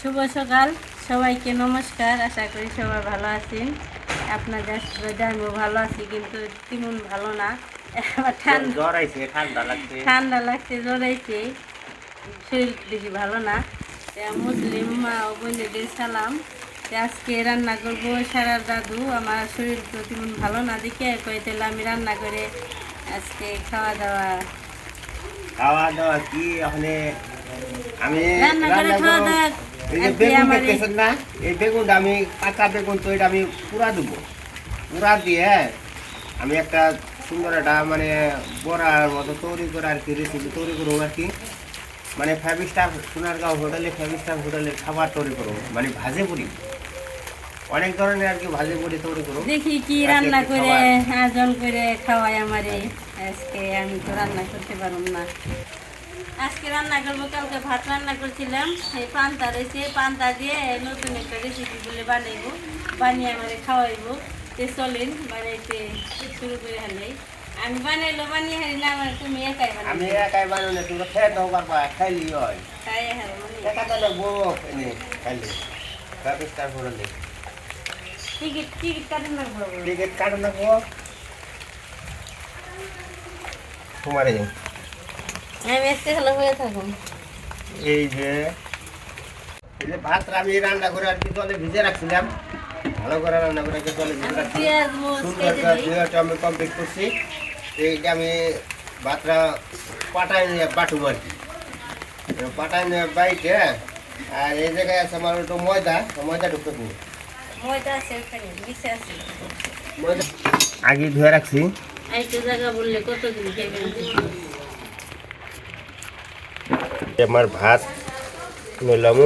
শুভ সকাল। সবাইকে নমস্কার। আশা করি সবাই ভালো আছেন। আপনাদের আমিও ভালো আছি কিন্তু তেমন ভালো না। ঠান্ডা ঠান্ডা লাগছে। লাগছে শরীর বেশি ভালো না। মুসলিম মা ও বোনেদের সালাম। আজকে রান্না করব সারার দাদু আমার শরীর তো তেমন ভালো না দেখে। কয়ে তাহলে আমি রান্না করে আজকে খাওয়া দাওয়া খাওয়া দাওয়া কি? ওখানে আমি রান্না করে খাওয়া দাওয়া বেগুন দেখতেছেন না এই বেগুনটা আমি কাঁচা বেগুন তো এটা আমি পুরা দেবো। পুরা দিয়ে আমি একটা সুন্দর একটা মানে বড়ার মতো তৈরি করে আর কি রেসিপি তৈরি করব আর কি। মানে ফাইভ স্টার সোনারগাঁও হোটেলে ফাইভ স্টার হোটেলের খাবার তৈরি করব মানে ভাজে পুরি। অনেক ধরনের আর কি ভাজে পুরি তৈরি করব। দেখি কি রান্না করে। আয়োজন করে খাওয়াই আমারে। আজকে আমি তো রান্না করতে পারব না। আজকে রান্না করব কালকে ভাত রান্না করছিলাম। এই পান্তা রয়েছে পান্তা দিয়ে নতুন একটা রেসিপি বলে বানাইবো বানিয়ে আমারে খাওয়াইবো। তে চলেন বানাইতে শুরু করে হলে আমি বানাইলো বানিয়ে হারি না আমার তুমি একাই আমি একাই বানানো তোমরা খেয়ে দাও পারবা খাইলি হয়। তাই হার মানে। একা তাহলে বউ এনে খাইলি। ফাইভ স্টার টিকিট টিকিট কাটেন না টিকিট তোমার আমি আজকে ভালো হয়ে থাকুন এই যে এই যে ভাত আমি রান্না করে আর কি জলে ভিজে রাখছিলাম। ভালো করে রান্না করে জলে ভিজে আমি রাখছি সুন্দর করে আমি কমপ্লিট করছি। এইটা আমি ভাতটা পাটায় নিয়ে বাটুম আর কি। পাটায় নিয়ে বাইটে আর এই জায়গায় আছে আমার একটু ময়দা ময়দা ঢুকতে দিই। ময়দা আছে ওখানে মিশে আছে। ময়দা আগে ধুয়ে রাখছি। একটা জায়গা বললে কতদিন খাইবেন আমার ভাত নিলাম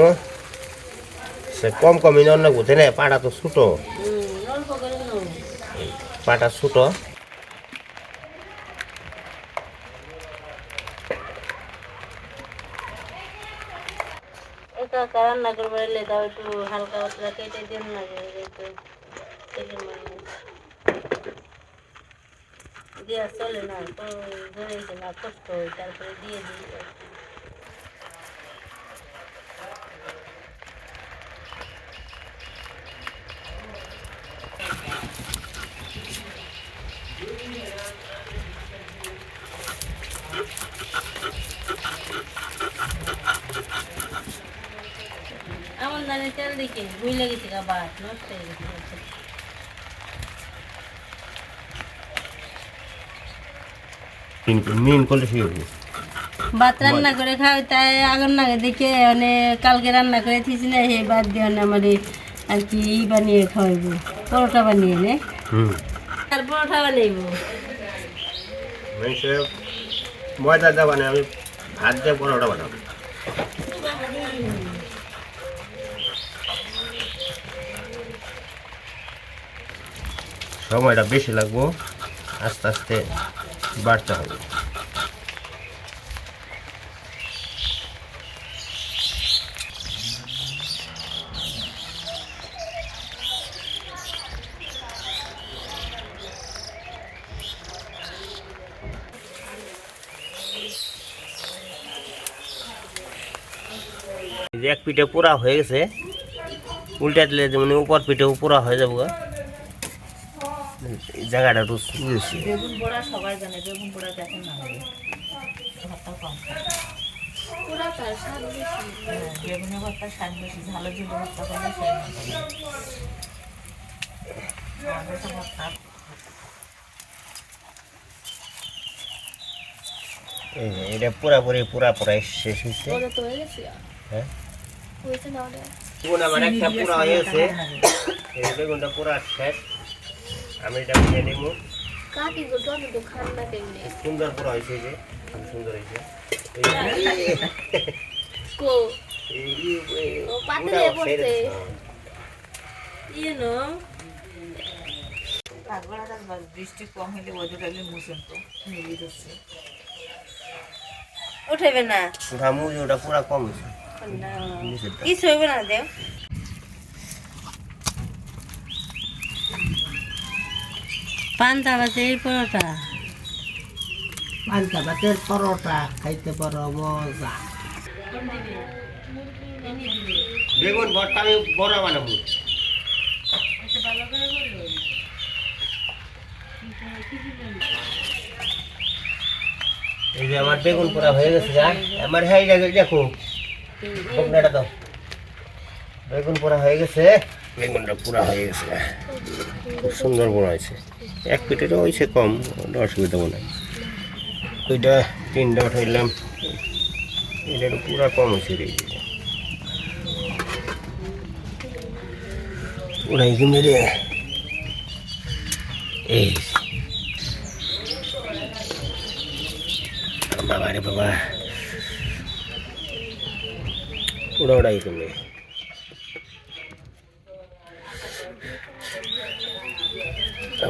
সে কম কমই অন্য কোথায় না, পাটা তো ছোটো। পাটা ছোটো। রান্না করব, এলে দাও একটু হালকা কষ্ট হয়, তারপরে দিয়ে দিই। দিকে ভুই লেগেছে গা নষ্ট হয়ে গেছে মিন করলে ঠিক হবে ভাত রান্না করে খাওয়াই তাই আগুন লাগে দেখে মানে কালকে রান্না করে থিছি না সেই বাদ দিয়ে মানে আমার আর কি ই বানিয়ে খাওয়াইবো পরোটা বানিয়ে নে। আর পরোটা বানাইব। ময়দা দেওয়া আমি ভাত দিয়ে পরোটা বানাবো। সময়টা বেশি লাগবো আস্তে আস্তে বাড়তে হবে এই যে এক পিঠে পুরা হয়ে গেছে, উল্টা দিলে যেমন উপর পিঠেও পুরা হয়ে যাব গা। এই জায়গাটা একটু বুঝেছি বেগুন পোড়া সবাই জানে বেগুন পোড়া দেখেন না ভাতটা কম খায়। হ্যাঁ, বেগুনের বেশি ঝালো ঝুলো তো এটা পুরাপুরি পুরা পুরা শেষ হয়েছে। হ্যাঁ পুরা মানে পুরা হয়ে বেগুনটা পুরা শেষ। আমি এটা নিয়ে নেব সুন্দর পুরা হয়েছে এই যে খুব সুন্দর হয়েছে। এই যে- এই- এই- এই- পুরা ছেড়ে দিছে। ইয়ে নো। চাষবাস বৃষ্টি কম হলে ওদের আগে মুছেন তো উঠেবে না? ঘামু ওটা পুরা কম হয়েছে। নিচেরটা। কিছু হইবে না দেও। পান্তা এই পরোটা? পান্তা ভাতের পরোটা খাইতে পারো মজা। বেগুন ভর্তা আমি বড়া বানাবো। এই যে আমার বেগুন পোড়া হয়ে গেছে যা। আমার হ্যাঁ দেখো বেগুন পোড়া হয়ে গেছে। বেগুনটা পুরা হয়ে গেছে। খুব সুন্দর পোড়া হয়েছে এক পিঠেরও হয়েছে কম, ওটা অসুবিধা মনে হয়। ওইটা তিনটা উঠাইলাম। এটা একটু পুরা কম হয়েছে রে। উড়াই কি মেরে? এই বাবা রে বাবা। উড়া উড়াই তুমি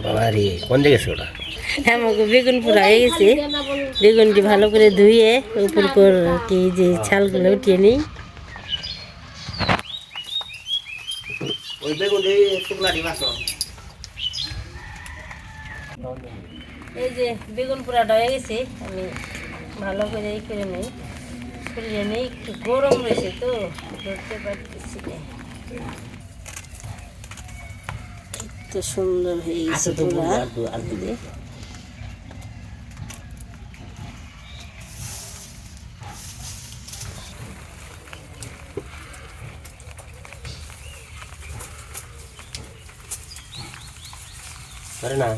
বাবা রে কোন গেছে ওটা আমাকে বেগুন পুরা হয়ে গেছে। বেগুনটি ভালো করে ধুয়ে উপর করে কি যে ছালগুলো উঠিয়ে নিই। এই যে বেগুন পোড়াটা হয়ে গেছে আমি ভালো করে এই করে নিই। খুলিয়ে নিই একটু গরম রয়েছে তো ধরতে পারতেছি না। তো সুন্দর হয়ে গেছে করে না।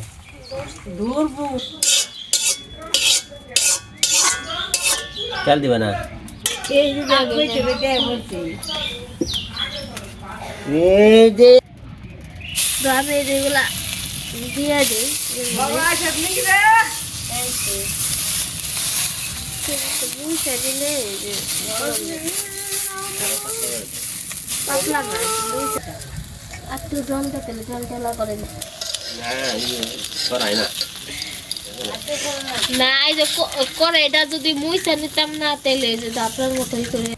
চাল দিবা না? এই যে আমি যেগুলা দিয়ে দিই বুঝে দিলে এই যে পাতলা না একটু জল দিতে জল ঢালা করে না। করাই না। না এই যে ক- কড়াইটা যদি মুইসা নিতাম না এই যে আপনার মতোই করে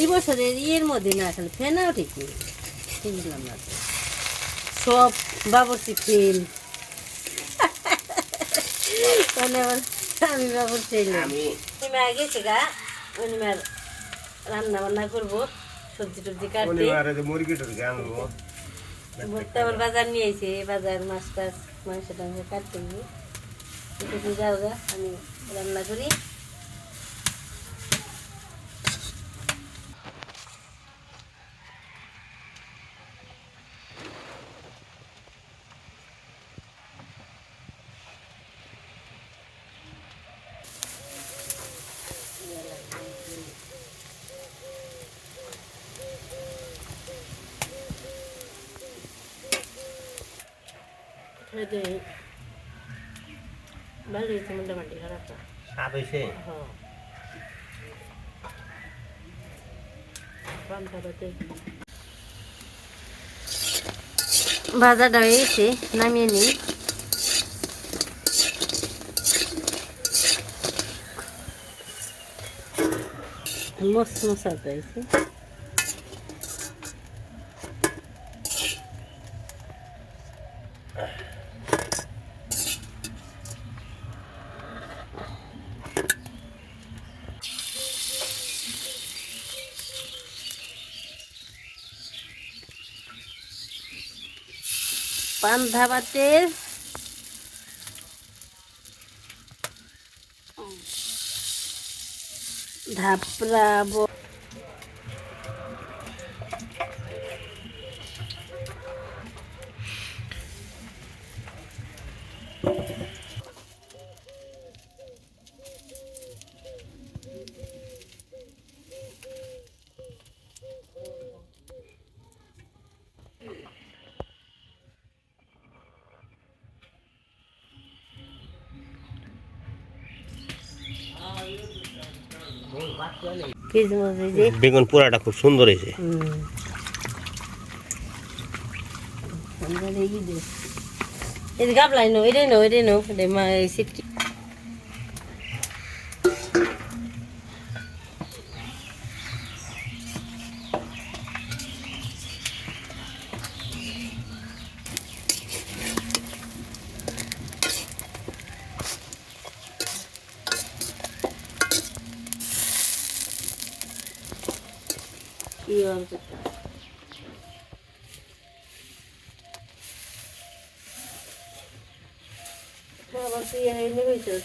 এই বছরের ইয়ের মধ্যে না খালি ফেনাও ঠিক নেই। বুঝলাম না সব বাবরচি ফেল মানে আমার আমি বাবরচি আমি অনিমা গেছে গা অনিমার রান্না বান্না করব সবজি টবজি কাটতে। আনব। ভর্তা বাজার নিয়ে এসে বাজার মাছ টাছ মাংস টাংস কাটতে যাও গা আমি রান্না করি। হয়তো ভালো হয়েছে মোটামুটি খারাপ না সাপ হয়েছে হ্যাঁ ভাজাটা হয়ে গেছে নামিয়ে নিই মস্ত মশা হয়েছে পান ধাবাতের ধাপড়া বেগুন পোড়াটা খুব সুন্দর হয়েছে। গাবলাই নো এটাই নো এটাই নো সিটকি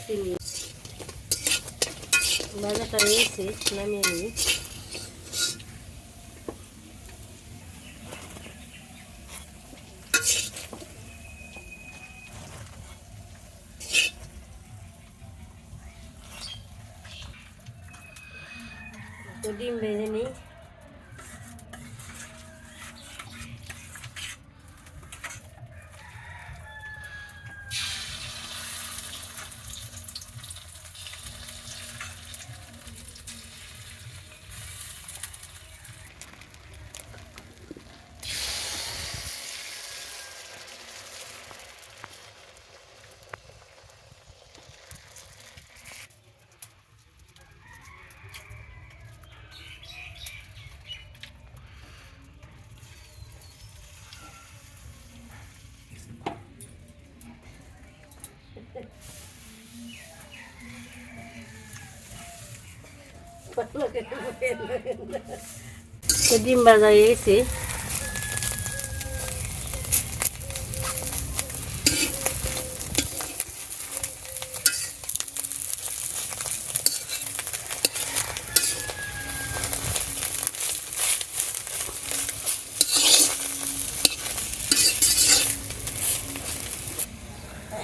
চিনি বাজারটা রয়েছে নামিয়ে নিই তো ডিম ভেজে নিই তো ডিম ভাজা হয়ে গেছে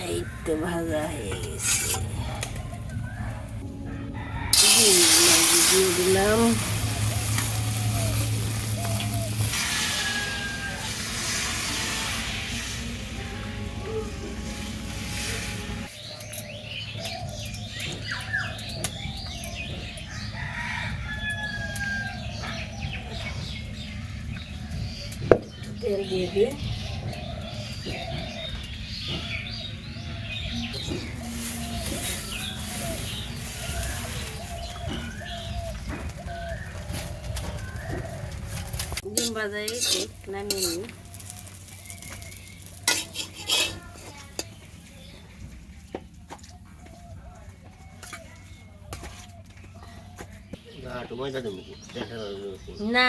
এই তো ভাজা হয়ে গেছে ডিম ভাজি দিয়ে দিলাম তেল দিয়ে দিই ডিম ভাজা এসে নামিয়ে নিই একটু ময়দা দেবো না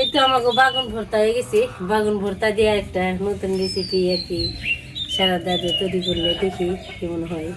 এই তো আমাকে বাগুন ভর্তা হয়ে গেছে। বাগুন ভর্তা দিয়ে একটা নতুন রেসিপি আর কি সারা দাদু তৈরি করলে দেখি কেমন হয়।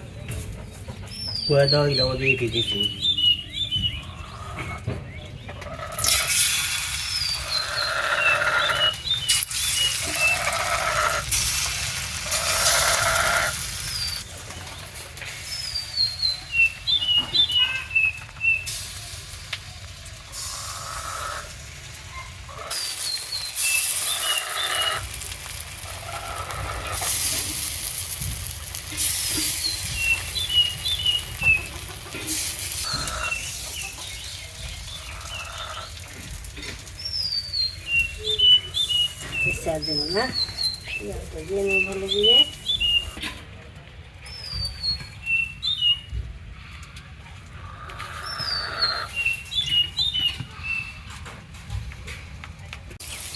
দিয়ে বিশ্বাস দেবো না পেঁয়াজটা দিয়ে নেব ভালো দিয়ে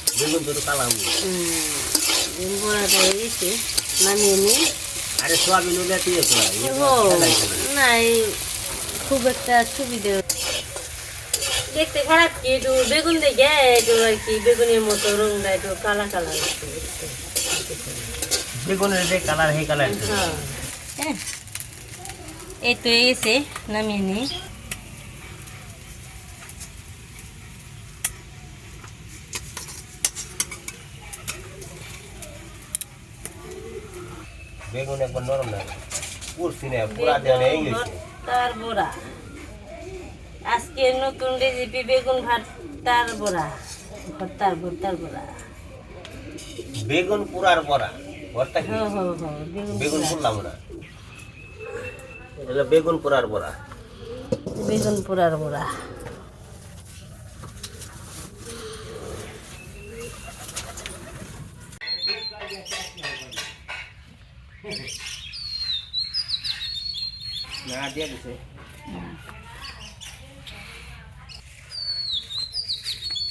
বেগুন হয়ে গেছে। নামিয়ে নিই। আরে সোয়াবিন তুই না খুব একটা সুবিধে দেখতে খারাপ কি? একটু বেগুন দেখে একটু আর কি বেগুনের মতো রংটা একটু কালা কালা লাগছে দেখতে। বেগুনের যে কালার সেই কালার হ্যাঁ হ্যাঁ। এই তো এসে নামিয়ে নিই। বেগুন একবার নরম না পুরছি না পুরা দেওয়া এই গেছে তার বড়া। আজকে নতুন রেসিপি বেগুন ভাত তার বড়া ভর্তার ভর্তার বড়া। বেগুন পুরার পরা ভর্তা কি? হ্যাঁ হ্যাঁ হ্যাঁ বেগুন। পুরলাম না এটা বেগুন পুরার পরা বেগুন পোড়ার বড়া। না দিয়ে দিছে তা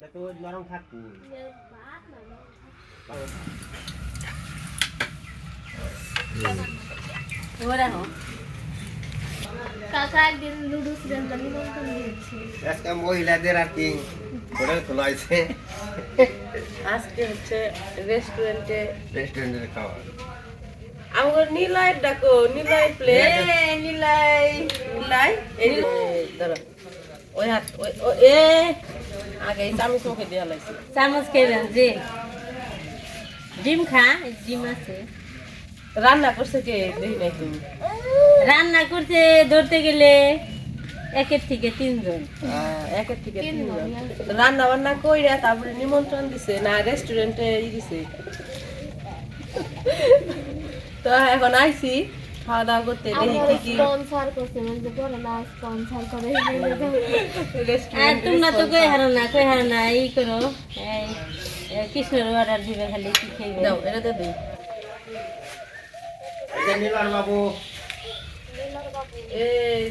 তো নরম থাকব ওরা হোক কাকা একদিন লুডুস রেন্দা নিমন্ত্রণ দিয়েছে। আজকে মহিলাদের আর কি খোলা হয়েছে? আজকে হচ্ছে রেস্টুরেন্টে রেস্টুরেন্টের খাওয়া আমার নীলয়ের ডাকো নীলয়ের প্লেট নীলাই নীলাই এই ওই হাত ওই এ আগে চামচ মুখে দেওয়া লাগছে চামচ খেলেন যে ডিম খা ডিম আছে। রান্না করছে কে? দেখি নাই তুমি। রান্না করতে ধরতে গেলে একের থেকে তিনজন। একের থেকে তিনজন। রান্না বান্না কইরা তারপরে নিমন্ত্রণ দিছে না রেস্টুরেন্টে ই দিছে। তো এখন আইছি। খাওয়া দাওয়া করতে দেখি কি কি স্পন্সর করছে মানে পরে না স্পন্সর করে আর restaurant তোমরা তো কই হারো না কই হারো না ই করো। এই এই কৃষ্ণের অর্ডার দিবে খালি কি খাইবে? দাও এটা এই যে নীলার বাবু। এই।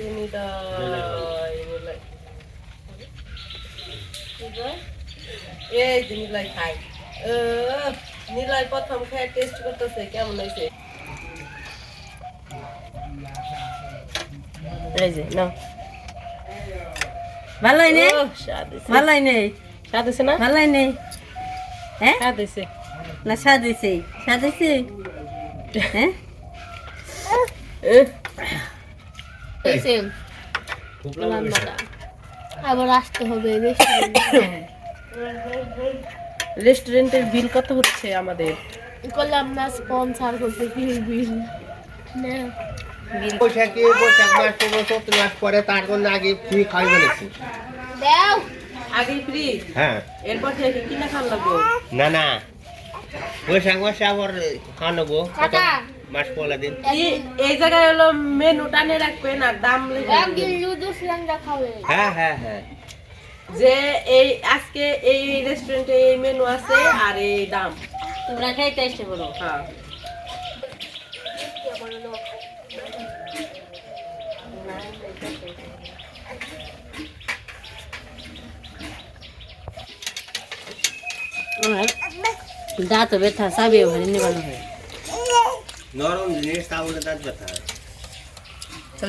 এই যে খাই ও, প্রথম খেয়ে টেস্ট করতেছে কেমন হয়েছে এই যে নাও। নেই? স্বাদ হয়েছে না? নেই? হ্যাঁ? স্বাদ হয়েছে না স্বাদ হয়েছে স্বাদ হয়েছে হ্যাঁ? আবার আসতে হবে রেস্টুরেন্টে রেস্টুরেন্টের বিল কত হচ্ছে আমাদের? করলাম না স্পন্সর করতে কি বিল না। বৈশাখী বৈশাখ মাস পনেরো চৈত্র মাস পরে তার জন্য আগে ফ্রি খাওয়াই বলেছি দাও। আগে ফ্রি হ্যাঁ। এরপর থেকে কিনা খান লাগবো? না না। বৈশাখ মাসে আবার খাওয়া নেব মাস পলা দিন? এই- জায়গায় হলো মেনু টানে রাখবেন আর দাম হ্যাঁ হ্যাঁ হ্যাঁ। যে এই আজকে এই রেস্টুরেন্টে এই মেনু আছে আর এই দাম। তোমরা খাইতে এসে বলো হ্যাঁ। দাঁত ব্যথা সাবিও ভারি নিবানো হয় নরম জিনিস তাহলে দাঁত ব্যথা হয়।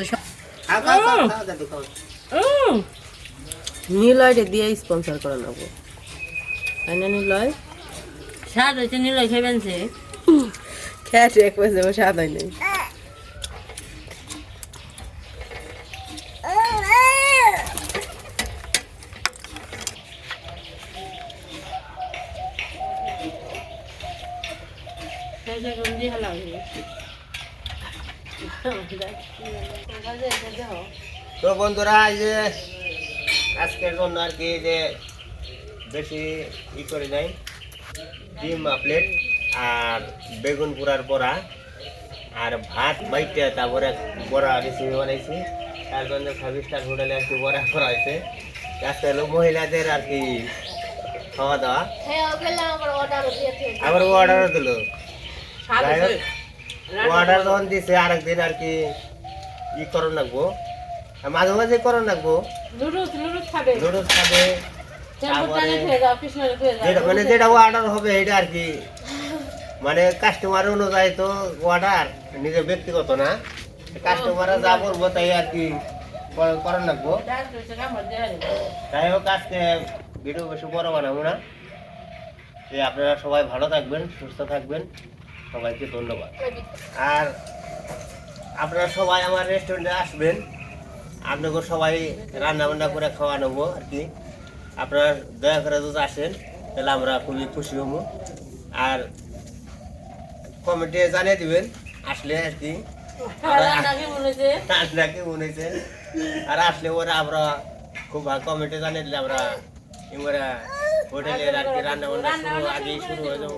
সব- নিলয়টা দিয়ে স্পন্সর করে নেব। তাই না নিলয় স্বাদ হয়েছে নিলয় খাইবেন সে খেয়ে এক পয়সা স্বাদ হয় নেই। তো বন্ধুরা এই যে আজকের জন্য আর কি যে বেশি ই করে নাই ডিম প্লেট আর বেগুন পুরার বড়া আর ভাত বাইটে তারপরে বড়া রেসিপি বানাইছি। তার জন্য ফাইভ স্টার হোটেলে আর কি বড়া করা হয়েছে। আজকে হলো মহিলাদের আর কি খাওয়া দাওয়া। আবার অর্ডারও দিল। অর্ডার যখন দিছে আরেকদিন আর কি ই করন লাগবো। মাঝে মাঝে করন লাগবো। লুডুস খাবে। মানে যেটা অর্ডার হবে এটা আর কি। মানে কাস্টমার অনুযায়ী তো অর্ডার নিজের ব্যক্তিগত না। কাস্টমাররা যা বলব তাই আর কি কর- করার লাগবো। যাই হোক আজকে ভিডিও বেশি বড় বানাবো না। আপনারা সবাই ভালো থাকবেন সুস্থ থাকবেন। সবাইকে ধন্যবাদ। আর আপনারা সবাই আমার রেস্টুরেন্টে আসবেন। আপনাকে সবাই রান্না বান্না করে খাওয়া নেব আর কি। আপনারা দয়া করে যদি আসেন তাহলে আমরা খুবই খুশি হব। আর কমেন্টে জানিয়ে দিবেন আসলে আর কি। মনে হয়েছে? আর আসলে ওরা আমরা খুব কমেন্টে জানিয়ে দিলে আমরা এবারে হোটেলের আর কি রান্না বান্না শুরু আগেই শুরু হয়ে যাব